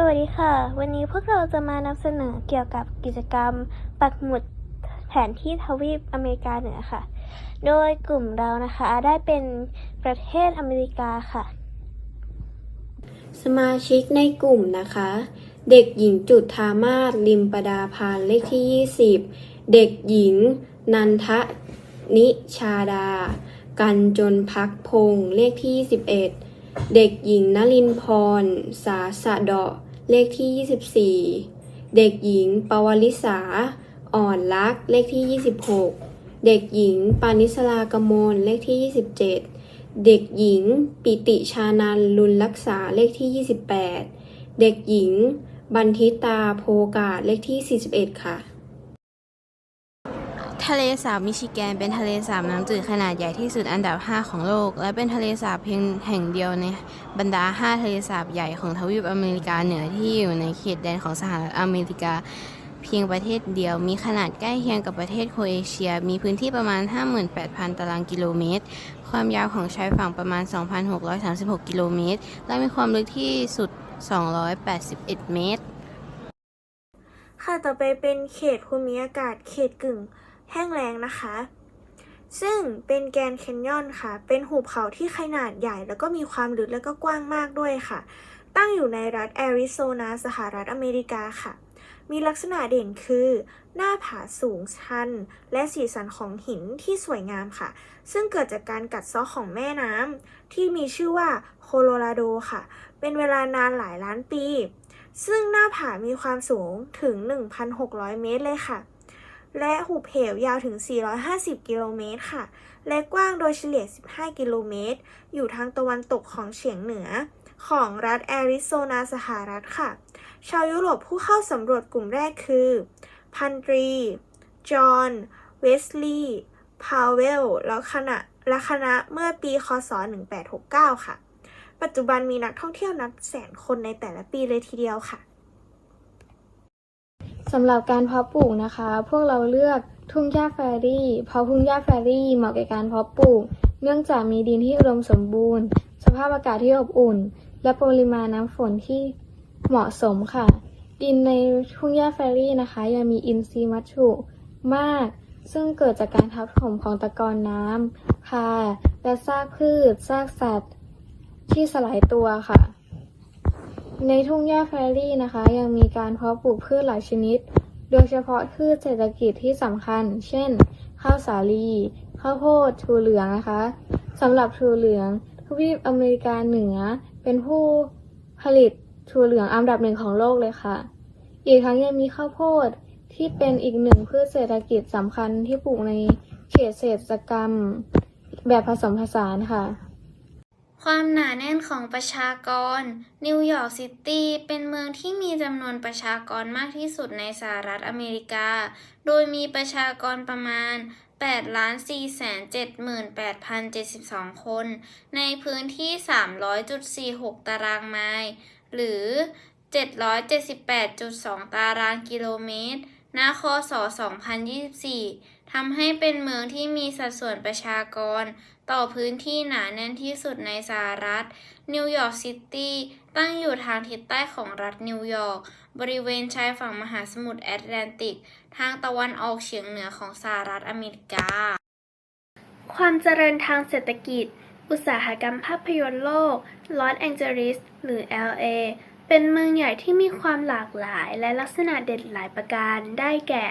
สวัสดีค่ะ วันนี้พวกเราจะมานำเสนอเกี่ยวกับกิจกรรม ปักหมุดแผนที่ทวีปอเมริกาเหนือค่ะ โดยกลุ่มเรานะคะได้เป็นประเทศอเมริกาค่ะ สมาชิกในกลุ่มนะคะ เด็กหญิงจุดธามาศลิมประดาพานเลขที่ 20 เด็กหญิง นันทนิชาดา กันจนพักพงเลขที่21เด็กหญิงนลินพร สาสะเดาะ เลขที่ 24 เด็กหญิง ปวลิสา อ่อนลักษ์เลขที่ 26 เด็กหญิง ปานิสลากมลเลขที่ 27 เด็กหญิง ปิติชานันลุนรักษาเลขที่ 28 เด็กหญิง บันทิตาโพกาศเลขที่ 41 ค่ะ ทะเลสาบมิชิแกนเป็นทะเลสาบน้ำจืดขนาดใหญ่ที่สุดอันดับ 5 ของโลก และเป็นทะเลสาบเพียงแห่งเดียวในบรรดา 5 ทะเลสาบใหญ่ของทวีปอเมริกาเหนือที่อยู่ในเขตแดนของสหรัฐอเมริกา เพียงประเทศเดียวมีขนาดใกล้เคียงกับประเทศโครเอเชีย มีพื้นที่ประมาณ 58,000 ตารางกิโลเมตร ความยาวของชายฝั่งประมาณ 2,636 กิโลเมตร และมีความลึกที่สุด 281 เมตร ค่ะต่อไปเป็นเขตภูมิอากาศเขตกึ่ง แห้งแล้งนะคะ ซึ่งเป็นแกนแคนยอนค่ะ เป็นหุบเขาที่ขนาดใหญ่ แล้วก็มีความลึกแล้วก็กว้างมากด้วยค่ะ ตั้งอยู่ในรัฐแอริโซนาสหรัฐอเมริกาค่ะ มีลักษณะเด่นคือ หน้าผาสูงชัน และสีสันของหินที่สวยงามค่ะ ซึ่งเกิดจากการกัดเซาะของแม่น้ำที่มีชื่อว่าโคโลราโดค่ะ เป็นเวลานานหลายล้านปีซึ่งหน้าผามีความสูงถึง 1,600 เมตรเลยค่ะ และหุบเหวยาวถึง 450 กิโลเมตรค่ะ และกว้างโดยเฉลี่ย 15 กิโลเมตร อยู่ทางตะวันตกของเฉียงเหนือ ของรัฐแอริโซนาสหรัฐค่ะ ชาวยุโรปผู้เข้าสำรวจกลุ่มแรกคือ พันตรี จอห์น เวสลีย์ พาวเวล แล้วคณะและคณะเมื่อปี คศ 1869 ค่ะ ปัจจุบันมีนักท่องเที่ยวนับแสนคนในแต่ละปีเลยทีเดียวค่ะ สำหรับการเพาะปลูกนะคะ พวกเราเลือกทุ่งหญ้าแฟรี่ เพราะทุ่งหญ้าแฟรี่เหมาะแก่การเพาะปลูก เนื่องจากมีดินที่อุดมสมบูรณ์ สภาพอากาศที่อบอุ่น และปริมาณน้ำฝนที่เหมาะสมค่ะ ดินในทุ่งหญ้าแฟรี่นะคะ ยังมีอินทรีย์วัตถุมาก ซึ่งเกิดจากการทับถมของตะกอนน้ำค่ะและซากพืชซากสัตว์ ที่สลายตัวค่ะ ในทุ่งหญ้าแฟรี่นะคะ ยังมีการเพาะปลูกพืชหลายชนิด โดยเฉพาะพืชเศรษฐกิจที่สำคัญ เช่น ข้าวสาลีข้าวโพดถั่วเหลืองนะคะสำหรับถั่วเหลืองทวีปอเมริกาเหนือเป็นผู้ผลิตถั่วเหลืองอันดับหนึ่งของโลกเลยค่ะ อีกทั้งยังมีข้าวโพดที่เป็นอีกหนึ่งพืชเศรษฐกิจสำคัญที่ปลูกในเขตเศรษฐกรรม แบบผสมผสานค่ะ ความหนาแน่นของประชากร นิวยอร์กซิตี้เป็นเมืองที่มีจำนวนประชากรมากที่สุดในสหรัฐอเมริกา โดยมีประชากรประมาณ8,478,072 คน ในพื้นที่ 300.46 ตารางไมล์ หรือ 778.2 ตารางกิโลเมตร ณคศ 2024 ทำให้เป็นเมืองที่มีสัดส่วนประชากร ต่อพื้นที่หนาแน่นที่สุดในสหรัฐ นิวยอร์กซิตี้ตั้งอยู่ทางทิศใต้ของรัฐนิวยอร์ก บริเวณชายฝั่งมหาสมุทรแอตแลนติก ทางตะวันออกเฉียงเหนือของสหรัฐอเมริกา ความเจริญทางเศรษฐกิจ อุตสาหกรรมภาพยนตร์โลกลอสแองเจลิสหรือ LA เป็นเมืองใหญ่ที่มีความหลากหลายและลักษณะเด่นหลายประการ ได้แก่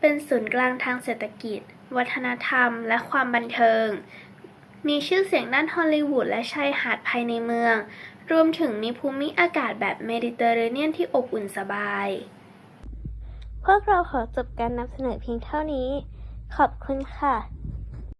เป็นศูนย์กลางทางเศรษฐกิจ วัฒนธรรม และความบันเทิง มีชื่อเสียงด้านฮอลลีวูดและชายหาดภายในเมือง รวมถึงมีภูมิอากาศแบบเมดิเตอร์เรเนียนที่อบอุ่นสบาย พวกเราขอจบการนำเสนอเพียงเท่านี้ ขอบคุณค่ะ